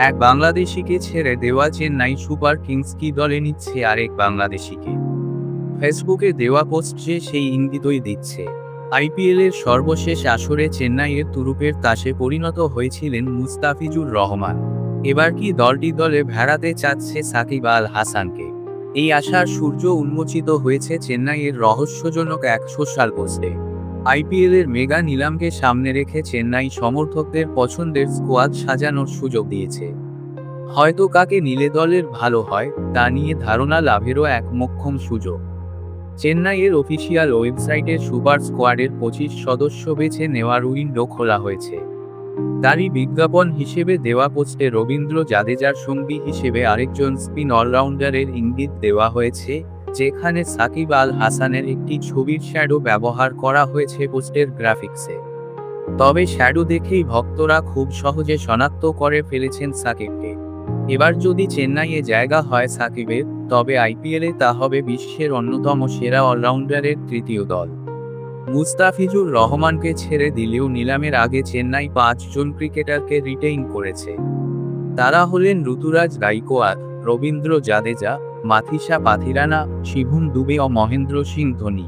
এক বাংলাদেশিকে ছেড়ে দেওয়া চেন্নাই সুপার কিংস কি দলে নিচ্ছে আরেক বাংলাদেশিকে। ফেসবুকে দেওয়া পোস্টে সেই ইঙ্গিতই দিচ্ছে। আইপিএলের সর্বশেষ আসরে চেন্নাইয়ের তুরুপের তাসে পরিণত হয়েছিলেন মুস্তাফিজুর রহমান। এবার কি দলটি দলে ভেড়াতে চাচ্ছে সাকিব আল হাসানকে? এই আশার সূর্য উন্মোচিত হয়েছে চেন্নাইয়ের রহস্যজনক এক সোশ্যাল পোস্টে। আইপিএলের মেগা নিলামকে সামনে রেখে চেন্নাই সমর্থকদের পছন্দের স্কোয়াড সাজানোর সুযোগ দিয়েছে। হয়তো কাকে নিলে দলের ভালো হয়, তা নিয়ে ধারণা লাভেরও এক মোক্ষম সুযোগ। চেন্নাইয়ের অফিসিয়াল ওয়েবসাইটে সুপার স্কোয়াডের পঁচিশ সদস্য বেছে নেওয়ার উইন্ডো খোলা হয়েছে। তারই বিজ্ঞাপন হিসেবে দেওয়া পোস্টে রবীন্দ্র জাদেজার সঙ্গী হিসেবে আরেকজন স্পিন অলরাউন্ডারের ইঙ্গিত দেওয়া হয়েছে যেখানে সাকিব আল হাসানের একটি ছবির শ্যাডো ব্যবহার করা হয়েছে পোস্টের গ্রাফিক্সে তবে শ্যাডো দেখেই ভক্তরা খুব সহজে শনাক্ত করে ফেলেছেন সাকিবকে। এবার যদি চেন্নাইয়ে জায়গা হয় সাকিবের, তবে আইপিএলে তা হবে বিশ্বের অন্যতম সেরা অলরাউন্ডারের তৃতীয় দল। মুস্তাফিজুর রহমানকে ছেড়ে দিলেও নিলামের আগে চেন্নাই পাঁচজন ক্রিকেটারকে রিটেইন করেছে। তারা হলেন ঋতুরাজ গাইকোয়াদ রবীন্দ্র জাদেজা মাথিসা পাথিরানা শিভুম দুবে ও মহেন্দ্র সিং ধোনি।